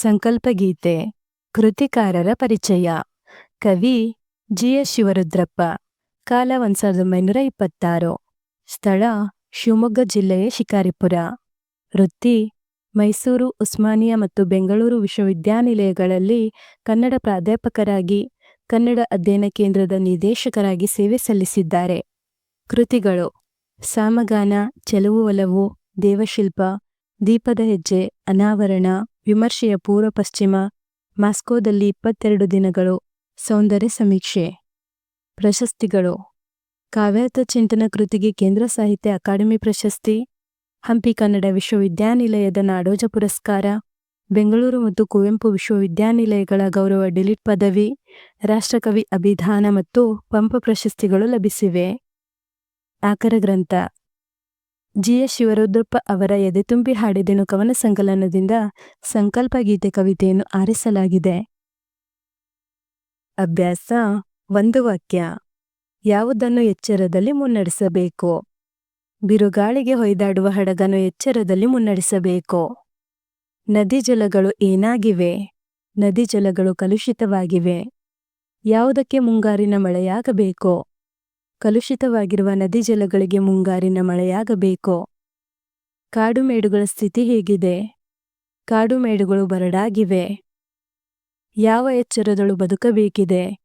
ಸಂಕಲ್ಪಗೀತೆ, ಕೃತಿಕಾರರ ಪರಿಚಯ. ಕವಿ G. S. Shivarudrappa, ಕಾಲ ಒಂದು ಸಾವಿರದ ಒಂಬೈನೂರ ಇಪ್ಪತ್ತಾರು. ಸ್ಥಳ ಶಿವಮೊಗ್ಗ ಜಿಲ್ಲೆಯ ಶಿಕಾರಿಪುರ. ವೃತ್ತಿ ಮೈಸೂರು, ಉಸ್ಮಾನಿಯಾ ಮತ್ತು ಬೆಂಗಳೂರು ವಿಶ್ವವಿದ್ಯಾನಿಲಯಗಳಲ್ಲಿ ಕನ್ನಡ ಪ್ರಾಧ್ಯಾಪಕರಾಗಿ, ಕನ್ನಡ ಅಧ್ಯಯನ ಕೇಂದ್ರದ ನಿರ್ದೇಶಕರಾಗಿ ಸೇವೆ ಸಲ್ಲಿಸಿದ್ದಾರೆ. ಕೃತಿಗಳು ಸಾಮಗಾನ, ಚೆಲುವು ಒಲವು, ದೇವಶಿಲ್ಪ, ದೀಪದ ಹೆಜ್ಜೆ, ಅನಾವರಣ ವಿಮರ್ಶೆಯ ಪೂರ್ವ ಪಶ್ಚಿಮ ಮಾಸ್ಕೋದಲ್ಲಿ ಇಪ್ಪತ್ತೆರಡು ದಿನಗಳು ಸೌಂದರ್ಯ ಸಮೀಕ್ಷೆ. ಪ್ರಶಸ್ತಿಗಳು. ಕಾವ್ಯಾರ್ಥ ಚಿಂತನ ಕೃತಿಗೆ ಕೇಂದ್ರ ಸಾಹಿತ್ಯ ಅಕಾಡೆಮಿ ಪ್ರಶಸ್ತಿ. ಹಂಪಿ ಕನ್ನಡ ವಿಶ್ವವಿದ್ಯಾನಿಲಯದ ನಾಡೋಜ ಪುರಸ್ಕಾರ. ಬೆಂಗಳೂರು ಮತ್ತು ಕುವೆಂಪು ವಿಶ್ವವಿದ್ಯಾನಿಲಯಗಳ ಗೌರವ ಡಿಲಿಟ್ ಪದವಿ. ರಾಷ್ಟ್ರಕವಿ ಅಭಿಧಾನ ಮತ್ತು ಪಂಪ ಪ್ರಶಸ್ತಿಗಳು ಲಭಿಸಿವೆ. ಆಕರ ಗ್ರಂಥ. ಜಿ ಎಸ್ ಶಿವರುದ್ರಪ್ಪ ಅವರ ಎದೆತುಂಬಿ ಹಾಡಿದೆನು ಕವನ ಸಂಕಲನದಿಂದ ಸಂಕಲ್ಪ ಗೀತೆ ಕವಿತೆಯನ್ನು ಆರಿಸಲಾಗಿದೆ. ಅಭ್ಯಾಸ ಒಂದು ವಾಕ್ಯ. ಯಾವುದನ್ನು ಎಚ್ಚರದಲ್ಲಿ ಮುನ್ನಡೆಸಬೇಕು? ಬಿರುಗಾಳಿಗೆ ಹೊಯ್ದಾಡುವ ಹಡಗನ್ನು ಎಚ್ಚರದಲ್ಲಿ ಮುನ್ನಡೆಸಬೇಕು? ನದಿ ಜಲಗಳು ಏನಾಗಿವೆ? ನದಿ ಜಲಗಳು ಕಲುಷಿತವಾಗಿವೆ. ಯಾವುದಕ್ಕೆ ಮುಂಗಾರಿನ ಮಳೆಯಾಗಬೇಕು? ಕಲುಷಿತವಾಗಿರುವ ನದಿ ಜಲಗಳಿಗೆ ಮುಂಗಾರಿನ ಮಳೆಯಾಗಬೇಕು. ಕಾಡುಮೇಡುಗಳ ಸ್ಥಿತಿ ಹೇಗಿದೆ? ಕಾಡುಮೇಡುಗಳು ಬರಡಾಗಿವೆ. ಯಾವ ಎಚ್ಚರದಳು ಬದುಕಬೇಕಿದೆ?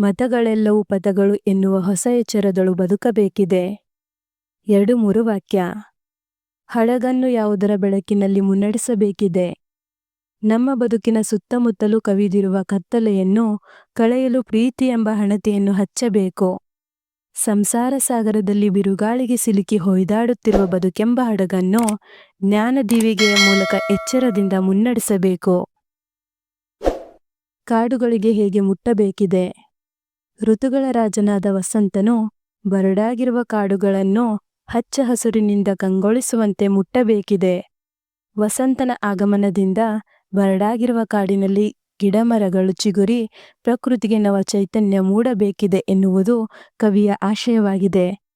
ಮತಗಳೆಲ್ಲವೂ ಪದಗಳು ಎನ್ನುವ ಹೊಸ ಎಚ್ಚರದಳು ಬದುಕಬೇಕಿದೆ. ಎರಡು ಮೂರು ವಾಕ್ಯ. ಹಡಗನ್ನು ಯಾವುದರ ಬೆಳಕಿನಲ್ಲಿ ಮುನ್ನಡೆಸಬೇಕಿದೆ? ನಮ್ಮ ಬದುಕಿನ ಸುತ್ತಮುತ್ತಲೂ ಕವಿದಿರುವ ಕತ್ತಲೆಯನ್ನು ಕಳೆಯಲು ಪ್ರೀತಿ ಎಂಬ ಹಣತೆಯನ್ನು ಹಚ್ಚಬೇಕು. ಸಂಸಾರ ಸಾಗರದಲ್ಲಿ ಬಿರುಗಾಳಿಗೆ ಸಿಲುಕಿ ಹೊಯ್ದಾಡುತ್ತಿರುವ ಬದುಕೆಂಬ ಹಡಗನ್ನು ಜ್ಞಾನ ದೀವಿಗೆಯ ಮೂಲಕ ಎಚ್ಚರದಿಂದ ಮುನ್ನಡೆಸಬೇಕು. ಕಾಡುಗಳಿಗೆ ಹೇಗೆ ಮುಟ್ಟಬೇಕಿದೆ? ಋತುಗಳ ರಾಜನಾದ ವಸಂತನು ಬರಡಾಗಿರುವ ಕಾಡುಗಳನ್ನು ಹಚ್ಚ ಹಸುರಿನಿಂದ ಕಂಗೊಳಿಸುವಂತೆ ಮುಟ್ಟಬೇಕಿದೆ. ವಸಂತನ ಆಗಮನದಿಂದ ಬರಡಾಗಿರುವ ಕಾಡಿನಲ್ಲಿ ಗಿಡಮರಗಳು ಚಿಗುರಿ ಪ್ರಕೃತಿಗೆ ನವ ಚೈತನ್ಯ ಮೂಡಬೇಕಿದೆ ಎನ್ನುವುದು ಕವಿಯ ಆಶಯವಾಗಿದೆ.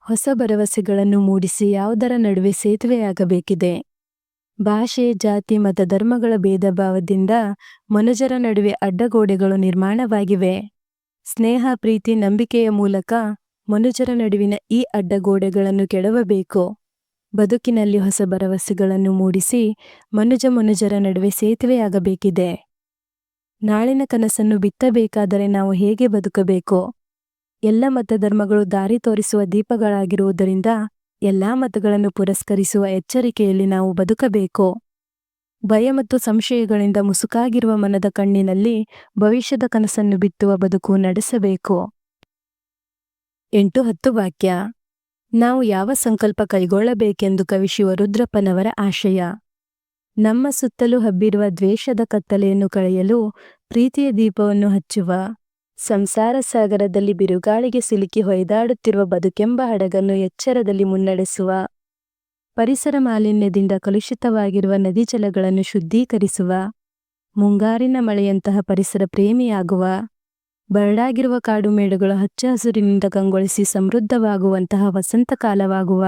ಹೊಸ ಭರವಸೆಗಳನ್ನು ಮೂಡಿಸಿ ಯಾವುದರ ನಡುವೆ ಸೇತುವೆಯಾಗಬೇಕಿದೆ. ಭಾಷೆ, ಜಾತಿ, ಮತ, ಧರ್ಮಗಳ ಭೇದ ಭಾವದಿಂದ ಮನುಜರ ನಡುವೆ ಅಡ್ಡಗೋಡೆಗಳು ನಿರ್ಮಾಣವಾಗಿವೆ. ಸ್ನೇಹ, ಪ್ರೀತಿ, ನಂಬಿಕೆಯ ಮೂಲಕ ಮನುಜರ ನಡುವಿನ ಈ ಅಡ್ಡಗೋಡೆಗಳನ್ನು ಕೆಡವಬೇಕು. ಬದುಕಿನಲ್ಲಿ ಹೊಸ ಭರವಸೆಗಳನ್ನು ಮೂಡಿಸಿ ಮನುಜ ಮನುಜರ ನಡುವೆ ಸೇತುವೆಯಾಗಬೇಕಿದೆ. ನಾಳಿನ ಕನಸನ್ನು ಬಿತ್ತಬೇಕಾದರೆ ನಾವು ಹೇಗೆ ಬದುಕಬೇಕು? ಎಲ್ಲ ಮತಧರ್ಮಗಳು ದಾರಿ ತೋರಿಸುವ ದೀಪಗಳಾಗಿರುವುದರಿಂದ ಎಲ್ಲಾ ಮತಗಳನ್ನು ಪುರಸ್ಕರಿಸುವ ಎಚ್ಚರಿಕೆಯಲ್ಲಿ ನಾವು ಬದುಕಬೇಕು. ಭಯ ಮತ್ತು ಸಂಶಯಗಳಿಂದ ಮುಸುಕಾಗಿರುವ ಮನದ ಕಣ್ಣಿನಲ್ಲಿ ಭವಿಷ್ಯದ ಕನಸನ್ನು ಬಿತ್ತುವ ಬದುಕು ನಡೆಸಬೇಕು. ಎಂಟು ಹತ್ತು ವಾಕ್ಯ ನಾವು ಯಾವ ಸಂಕಲ್ಪ ಕೈಗೊಳ್ಳಬೇಕೆಂದು ಕವಿ ಶಿವರುದ್ರಪ್ಪನವರ ಆಶಯ. ನಮ್ಮ ಸುತ್ತಲೂ ಹಬ್ಬಿರುವ ದ್ವೇಷದ ಕತ್ತಲೆಯನ್ನು ಕಳೆಯಲು ಪ್ರೀತಿಯ ದೀಪವನ್ನು ಹಚ್ಚುವ, ಸಂಸಾರ ಸಾಗರದಲ್ಲಿ ಬಿರುಗಾಳಿಗೆ ಸಿಲುಕಿ ಹೊಯ್ದಾಡುತ್ತಿರುವ ಬದುಕೆಂಬ ಹಡಗನ್ನು ಎಚ್ಚರದಲ್ಲಿ ಮುನ್ನಡೆಸುವ, ಪರಿಸರ ಮಾಲಿನ್ಯದಿಂದ ಕಲುಷಿತವಾಗಿರುವ ನದಿ ಜಲಗಳನ್ನು ಶುದ್ಧೀಕರಿಸುವ, ಮುಂಗಾರಿನ ಮಳೆಯಂತಹ ಪರಿಸರ ಪ್ರೇಮಿಯಾಗುವ ಬರಡಾಗಿರುವ ಕಾಡುಮೇಡುಗಳು ಹಚ್ಚ ಹಸುರಿನಿಂದ ಕಂಗೊಳಿಸಿ ಸಮೃದ್ಧವಾಗುವಂತಹ ವಸಂತ ಕಾಲವಾಗುವ.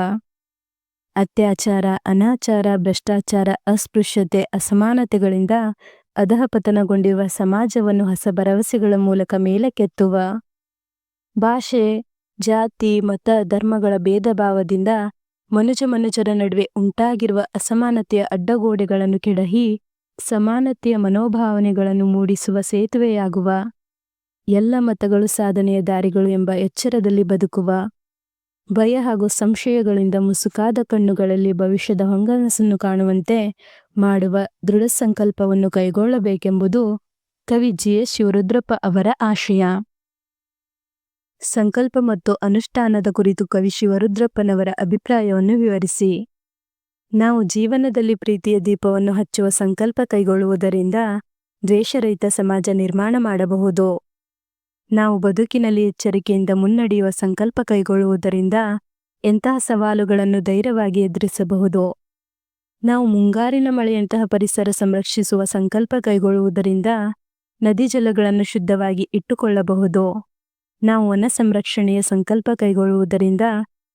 ಅತ್ಯಾಚಾರ, ಅನಾಚಾರ, ಭ್ರಷ್ಟಾಚಾರ, ಅಸ್ಪೃಶ್ಯತೆ, ಅಸಮಾನತೆಗಳಿಂದ ಅಧಃಪತನಗೊಂಡಿರುವ ಸಮಾಜವನ್ನು ಹೊಸ ಭರವಸೆಗಳ ಮೂಲಕ ಮೇಲಕ್ಕೆತ್ತುವ. ಭಾಷೆ, ಜಾತಿ, ಮತ, ಧರ್ಮಗಳ ಭೇದ ಭಾವದಿಂದ ಮನುಜ ಮನುಜರ ನಡುವೆ ಉಂಟಾಗಿರುವ ಅಸಮಾನತೆಯ ಅಡ್ಡಗೋಡೆಗಳನ್ನು ಕೆಡಹಿ ಸಮಾನತೆಯ ಮನೋಭಾವನೆಗಳನ್ನು ಮೂಡಿಸುವ ಸೇತುವೆಯಾಗುವ. ಎಲ್ಲ ಮತಗಳು ಸಾಧನೆಯ ದಾರಿಗಳು ಎಂಬ ಎಚ್ಚರದಲ್ಲಿ ಬದುಕುವ, ಭಯ ಹಾಗೂ ಸಂಶಯಗಳಿಂದ ಮುಸುಕಾದ ಕಣ್ಣುಗಳಲ್ಲಿ ಭವಿಷ್ಯದ ಹೊಂಗನಸನ್ನು ಕಾಣುವಂತೆ ಮಾಡುವ ದೃಢ ಸಂಕಲ್ಪವನ್ನು ಕೈಗೊಳ್ಳಬೇಕೆಂಬುದು ಕವಿ ಜಿ. ಎಸ್. ಶಿವರುದ್ರಪ್ಪ ಅವರ ಆಶಯ. ಸಂಕಲ್ಪ ಮತ್ತು ಅನುಷ್ಠಾನದ ಕುರಿತು ಕವಿ ಶಿವರುದ್ರಪ್ಪನವರ ಅಭಿಪ್ರಾಯವನ್ನು ವಿವರಿಸಿ. ನಾವು ಜೀವನದಲ್ಲಿ ಪ್ರೀತಿಯ ದೀಪವನ್ನು ಹಚ್ಚುವ ಸಂಕಲ್ಪ ಕೈಗೊಳ್ಳುವುದರಿಂದ ದ್ವೇಷರಹಿತ ಸಮಾಜ ನಿರ್ಮಾಣ ಮಾಡಬಹುದು. ನಾವು ಬದುಕಿನಲ್ಲಿ ಎಚ್ಚರಿಕೆಯಿಂದ ಮುನ್ನಡೆಯುವ ಸಂಕಲ್ಪ ಕೈಗೊಳ್ಳುವುದರಿಂದ ಎಂತಹ ಸವಾಲುಗಳನ್ನು ಧೈರ್ಯವಾಗಿ ಎದುರಿಸಬಹುದು. ನಾವು ಮುಂಗಾರಿನ ಮಳೆಯಂತಹ ಪರಿಸರ ಸಂರಕ್ಷಿಸುವ ಸಂಕಲ್ಪ ಕೈಗೊಳ್ಳುವುದರಿಂದ ನದಿ ಜಲಗಳನ್ನು ಶುದ್ಧವಾಗಿ ಇಟ್ಟುಕೊಳ್ಳಬಹುದು. ನಾವು ವನ ಸಂರಕ್ಷಣೆಯ ಸಂಕಲ್ಪ ಕೈಗೊಳ್ಳುವುದರಿಂದ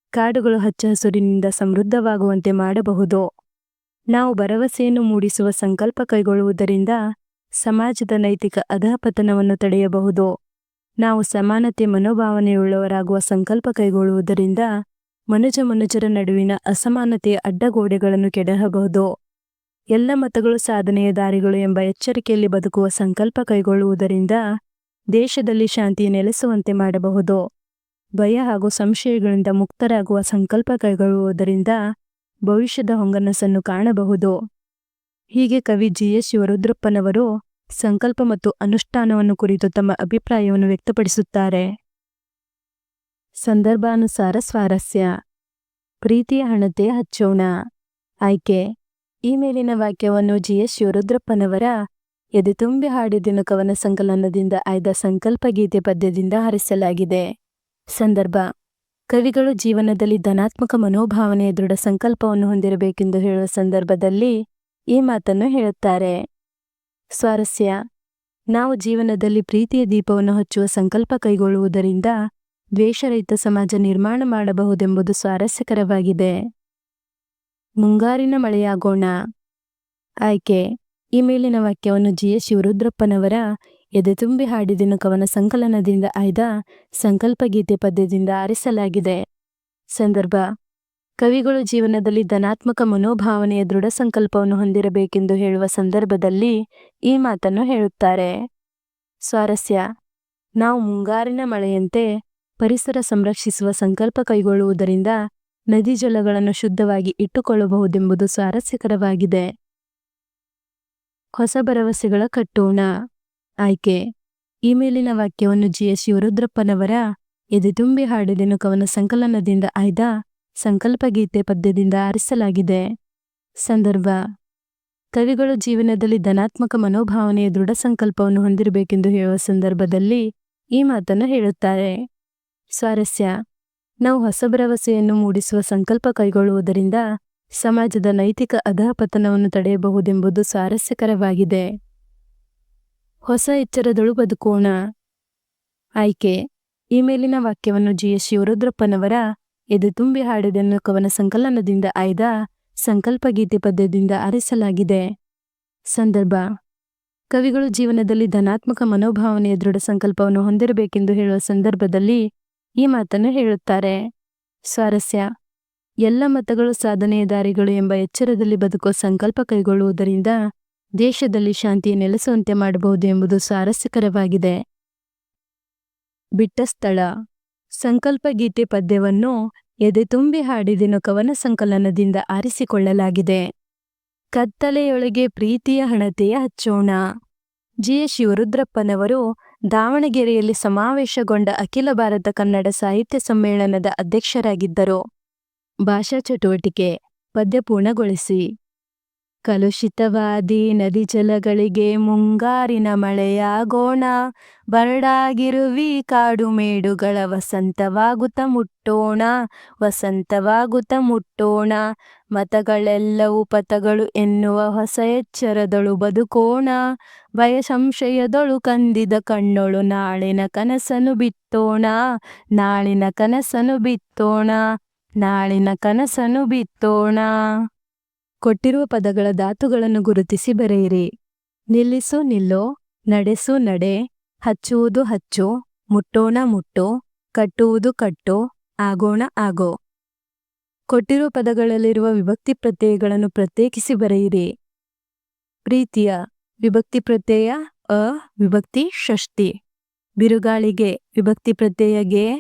ಕಾಡುಗಳು ಹಚ್ಚ ಹಸುರಿನಿಂದ ಸಮೃದ್ಧವಾಗುವಂತೆ ಮಾಡಬಹುದು. ನಾವು ಭರವಸೆಯನ್ನು ಮೂಡಿಸುವ ಸಂಕಲ್ಪ ಕೈಗೊಳ್ಳುವುದರಿಂದ ಸಮಾಜದ ನೈತಿಕ ಅಧಃಪತನವನ್ನು ತಡೆಯಬಹುದು. ನಾವು ಸಮಾನತೆ ಮನೋಭಾವನೆಯುಳ್ಳವರಾಗುವ ಸಂಕಲ್ಪ ಕೈಗೊಳ್ಳುವುದರಿಂದ ಮನುಜ ಮನುಜರ ನಡುವಿನ ಅಸಮಾನತೆಯ ಅಡ್ಡಗೋಡೆಗಳನ್ನು ಕೆಡಹಬಹುದು. ಎಲ್ಲ ಮತಗಳು ಸಾಧನೆಯ ದಾರಿಗಳು ಎಂಬ ಎಚ್ಚರಿಕೆಯಲ್ಲಿ ಬದುಕುವ ಸಂಕಲ್ಪ ಕೈಗೊಳ್ಳುವುದರಿಂದ ದೇಶದಲ್ಲಿ ಶಾಂತಿ ನೆಲೆಸುವಂತೆ ಮಾಡಬಹುದು. ಭಯ ಹಾಗೂ ಸಂಶಯಗಳಿಂದ ಮುಕ್ತರಾಗುವ ಸಂಕಲ್ಪ ಕೈಗೊಳ್ಳುವುದರಿಂದ ಭವಿಷ್ಯದ ಹೊಂಗನಸನ್ನು ಕಾಣಬಹುದು. ಹೀಗೆ ಕವಿ ಜಿ ಎಸ್ ಶಿವರುದ್ರಪ್ಪನವರು ಸಂಕಲ್ಪ ಮತ್ತು ಅನುಷ್ಠಾನವನ್ನು ಕುರಿತು ತಮ್ಮ ಅಭಿಪ್ರಾಯವನ್ನು ವ್ಯಕ್ತಪಡಿಸುತ್ತಾರೆ. ಸಂದರ್ಭಾನುಸಾರ ಸ್ವಾರಸ್ಯ. ಪ್ರೀತಿಯ ಹಣತೆ ಹಚ್ಚೋಣ. ಆಯ್ಕೆ. ಈ ಮೇಲಿನ ವಾಕ್ಯವನ್ನು ಜಿ. ಎಸ್. ಶಿವರುದ್ರಪ್ಪನವರ ಎದೆ ತುಂಬಿ ಹಾಡಿದಿನ ಕವನ ಸಂಕಲನದಿಂದ ಆಯ್ದ ಸಂಕಲ್ಪ ಗೀತೆ ಪದ್ಯದಿಂದ ಹರಿಸಲಾಗಿದೆ. ಸಂದರ್ಭ. ಕವಿಗಳು ಜೀವನದಲ್ಲಿ ಧನಾತ್ಮಕ ಮನೋಭಾವನೆಯ ದೃಢ ಸಂಕಲ್ಪವನ್ನು ಹೊಂದಿರಬೇಕೆಂದು ಹೇಳುವ ಸಂದರ್ಭದಲ್ಲಿ ಈ ಮಾತನ್ನು ಹೇಳುತ್ತಾರೆ. ಸ್ವಾರಸ್ಯ. ನಾವು ಜೀವನದಲ್ಲಿ ಪ್ರೀತಿಯ ದೀಪವನ್ನು ಹಚ್ಚುವ ಸಂಕಲ್ಪ ಕೈಗೊಳ್ಳುವುದರಿಂದ ದ್ವೇಷರಹಿತ ಸಮಾಜ ನಿರ್ಮಾಣ ಮಾಡಬಹುದೆಂಬುದು ಸ್ವಾರಸ್ಯಕರವಾಗಿದೆ. ಮುಂಗಾರಿನ ಮಳೆಯಾಗೋಣ. ಆಯ್ಕೆ. ಈ ಮೇಲಿನ ವಾಕ್ಯವನ್ನು ಜಿ. ಎಸ್. ಶಿವರುದ್ರಪ್ಪನವರ ಎದೆ ತುಂಬಿ ಹಾಡಿದಿನ ಕವನ ಸಂಕಲನದಿಂದ ಆಯ್ದ ಸಂಕಲ್ಪ ಗೀತೆ ಪದ್ಯದಿಂದ ಆರಿಸಲಾಗಿದೆ. ಸಂದರ್ಭ. ಕವಿಗಳು ಜೀವನದಲ್ಲಿ ಧನಾತ್ಮಕ ಮನೋಭಾವನೆಯ ದೃಢ ಸಂಕಲ್ಪವನ್ನು ಹೊಂದಿರಬೇಕೆಂದು ಹೇಳುವ ಸಂದರ್ಭದಲ್ಲಿ ಈ ಮಾತನ್ನು ಹೇಳುತ್ತಾರೆ. ಸ್ವಾರಸ್ಯ, ನಾವು ಮುಂಗಾರಿನ ಮಳೆಯಂತೆ ಪರಿಸರ ಸಂರಕ್ಷಿಸುವ ಸಂಕಲ್ಪ ಕೈಗೊಳ್ಳುವುದರಿಂದ ನದಿ ಜಲಗಳನ್ನು ಶುದ್ಧವಾಗಿ ಇಟ್ಟುಕೊಳ್ಳಬಹುದೆಂಬುದು ಸ್ವಾರಸ್ಯಕರವಾಗಿದೆ. ಹೊಸ ಭರವಸೆಗಳ ಕಟ್ಟೋಣ. ಆಯ್ಕೆ, ಈ ಮೇಲಿನ ವಾಕ್ಯವನ್ನು ಜಿ ಎಸ್ ಶಿವರುದ್ರಪ್ಪನವರ ಎದೆ ತುಂಬಿ ಹಾಡಿದೆನು ಕವನ ಸಂಕಲನದಿಂದ ಆಯ್ದ ಸಂಕಲ್ಪ ಗೀತೆ ಪದ್ಯದಿಂದ ಆರಿಸಲಾಗಿದೆ. ಸಂದರ್ಭ. ಕವಿಗಳು ಜೀವನದಲ್ಲಿ ಧನಾತ್ಮಕ ಮನೋಭಾವನೆಯ ದೃಢ ಸಂಕಲ್ಪವನ್ನು ಹೊಂದಿರಬೇಕೆಂದು ಹೇಳುವ ಸಂದರ್ಭದಲ್ಲಿ ಈ ಮಾತನ್ನು ಹೇಳುತ್ತಾರೆ. ಸ್ವಾರಸ್ಯ. ನಾವು ಹೊಸ ಭರವಸೆಯನ್ನು ಮೂಡಿಸುವ ಸಂಕಲ್ಪ ಕೈಗೊಳ್ಳುವುದರಿಂದ ಸಮಾಜದ ನೈತಿಕ ಅಧಃಪತನವನ್ನು ತಡೆಯಬಹುದೆಂಬುದು ಸ್ವಾರಸ್ಯಕರವಾಗಿದೆ. ಹೊಸ ಎಚ್ಚರದಳು ಬದುಕೋಣ. ಆಯ್ಕೆ. ಈ ಮೇಲಿನ ವಾಕ್ಯವನ್ನು ಜಿ ಎಸ್ ಶಿವರುದ್ರಪ್ಪನವರ ಎದೆ ತುಂಬಿ ಹಾಡಿದನ್ನು ಕವನ ಸಂಕಲನದಿಂದ ಆಯ್ದ ಸಂಕಲ್ಪ ಗೀತೆ ಪದ್ಯದಿಂದ ಆರಿಸಲಾಗಿದೆ. ಸಂದರ್ಭ, ಕವಿಗಳು ಜೀವನದಲ್ಲಿ ಧನಾತ್ಮಕ ಮನೋಭಾವನೆಯ ದೃಢ ಸಂಕಲ್ಪವನ್ನು ಹೊಂದಿರಬೇಕೆಂದು ಹೇಳುವ ಸಂದರ್ಭದಲ್ಲಿ ಈ ಮಾತನ್ನು ಹೇಳುತ್ತಾರೆ. ಸ್ವಾರಸ್ಯ, ಎಲ್ಲ ಮತಗಳು ಸಾಧನೆಯ ದಾರಿಗಳು ಎಂಬ ಎಚ್ಚರದಲ್ಲಿ ಬದುಕುವ ಸಂಕಲ್ಪ ಕೈಗೊಳ್ಳುವುದರಿಂದ ದೇಶದಲ್ಲಿ ಶಾಂತಿ ನೆಲೆಸುವಂತೆ ಮಾಡಬಹುದು ಎಂಬುದು ಸ್ವಾರಸ್ಯಕರವಾಗಿದೆ. ಬಿಟ್ಟ ಸ್ಥಳ ಸಂಕಲ್ಪ ಗೀತೆ ಪದ್ಯವನ್ನು ಎದೆ ತುಂಬಿ ಹಾಡಿದೆನು ಕವನ ಸಂಕಲನದಿಂದ ಆರಿಸಿಕೊಳ್ಳಲಾಗಿದೆ. ಕತ್ತಲೆಯೊಳಗೆ ಪ್ರೀತಿಯ ಹಣತೆಯ ಹಚ್ಚೋಣ. ಜಿ. ಎಸ್. ಶಿವರುದ್ರಪ್ಪನವರು ದಾವಣಗೆರೆಯಲ್ಲಿ ಸಮಾವೇಶಗೊಂಡ ಅಖಿಲ ಭಾರತ ಕನ್ನಡ ಸಾಹಿತ್ಯ ಸಮ್ಮೇಳನದ ಅಧ್ಯಕ್ಷರಾಗಿದ್ದರು. ಭಾಷಾ ಚಟುವಟಿಕೆ ಪದ್ಯ ಪೂರ್ಣಗೊಳಿಸಿ. ಕಲುಷಿತವಾದಿ ನದಿ ಜಲಗಳಿಗೆ ಮುಂಗಾರಿನ ಮಳೆಯಾಗೋಣ. ಬರಡಾಗಿರುವಿ ಕಾಡು ಮೇಡುಗಳ ವಸಂತವಾಗುತ್ತ ಮುಟ್ಟೋಣ ವಸಂತವಾಗುತ್ತ ಮುಟ್ಟೋಣ. ಮತಗಳೆಲ್ಲವೂ ಪಥಗಳು ಎನ್ನುವ ಹೊಸ ಎಚ್ಚರದಳು ಬದುಕೋಣ. ಭಯ ಸಂಶಯದಳು ಕಂದಿದ ಕಣ್ಣೊಳು ನಾಳಿನ ಕನಸನು ಬಿತ್ತೋಣ. ನಾಳಿನ ಕನಸನು ಬಿತ್ತೋಣ, ನಾಳಿನ ಕನಸನು ಬಿತ್ತೋಣ. ಕೊಟ್ಟಿರುವ ಪದಗಳ ಧಾತುಗಳನ್ನು ಗುರುತಿಸಿ ಬರೆಯಿರಿ. ನಿಲ್ಲಿಸು, ನಿಲ್ಲೋ, ನಡೆಸು, ನಡೆ, ಹಚ್ಚುವುದು, ಹಚ್ಚು, ಮುಟ್ಟೋಣ, ಮುಟ್ಟು, ಕಟ್ಟುವುದು, ಕಟ್ಟು, ಆಗೋಣ, ಆಗೋ. ಕೊಟ್ಟಿರುವ ಪದಗಳಲ್ಲಿರುವ ವಿಭಕ್ತಿ ಪ್ರತ್ಯಯಗಳನ್ನು ಪ್ರತ್ಯೇಕಿಸಿ ಬರೆಯಿರಿ. ಪ್ರೀತಿಯ, ವಿಭಕ್ತಿ ಪ್ರತ್ಯಯ, ಅ, ವಿಭಕ್ತಿ, ಷಷ್ಠಿ. ಬಿರುಗಾಳಿಗೆ, ವಿಭಕ್ತಿ ಪ್ರತ್ಯಯಗೆ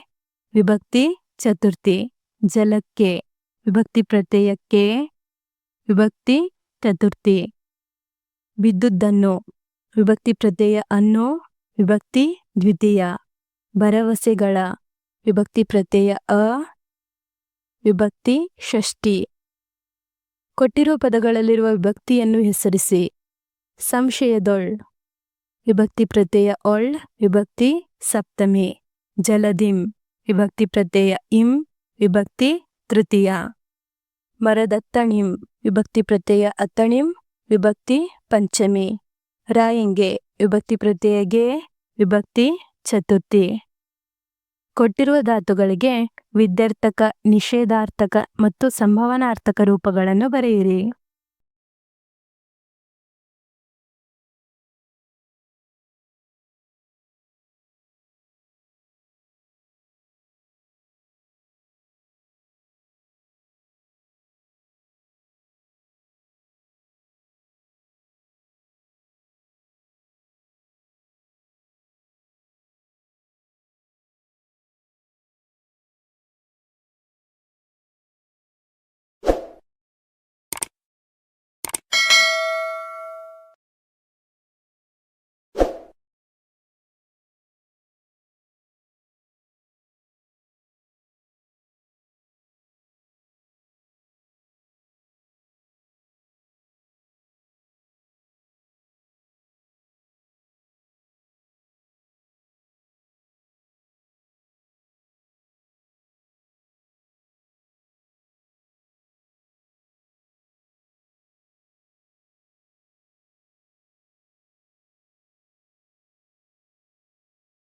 ವಿಭಕ್ತಿ ಚತುರ್ಥಿ. ಜಲಕ್ಕೆ, ವಿಭಕ್ತಿ ಪ್ರತ್ಯಯಕ್ಕೆ ವಿಭಕ್ತಿ ಚತುರ್ಥಿ. ಬಿದ್ದುದನ್ನು ವಿಭಕ್ತಿ ಪ್ರತ್ಯಯ ಅನ್ನು ವಿಭಕ್ತಿ ದ್ವಿತೀಯ. ಭರವಸೆಗಳ ವಿಭಕ್ತಿ ಪ್ರತ್ಯಯ ಅ ವಿಭಕ್ತಿ ಷಷ್ಠಿ. ಕೊಟ್ಟಿರುವ ಪದಗಳಲ್ಲಿರುವ ವಿಭಕ್ತಿಯನ್ನು ಹೆಸರಿಸಿ. ಸಂಶಯದೊಳ್ ವಿಭಕ್ತಿ ಪ್ರತ್ಯಯ ಒಳ್ ವಿಭಕ್ತಿ ಸಪ್ತಮಿ. ಜಲದಿಂ ವಿಭಕ್ತಿ ಪ್ರತ್ಯಯ ಇಂ ವಿಭಕ್ತಿ ತೃತೀಯ. ಮರದತ್ತಣಿಂ ವಿಭಕ್ತಿ ಪ್ರತ್ಯಯ ಅತ್ತಣಿಂ, ವಿಭಕ್ತಿ ಪಂಚಮಿ. ರಾಯಿಂಗೆ ವಿಭಕ್ತಿ ಪ್ರತ್ಯಯಗೆ ವಿಭಕ್ತಿ ಚತುರ್ಥಿ. ಕೊಟ್ಟಿರುವ ಧಾತುಗಳಿಗೆ ವಿದ್ಯಾರ್ಥಕ, ನಿಷೇಧಾರ್ಥಕ ಮತ್ತು ಸಂಭವನಾರ್ಥಕ ರೂಪಗಳನ್ನು ಬರೆಯಿರಿ.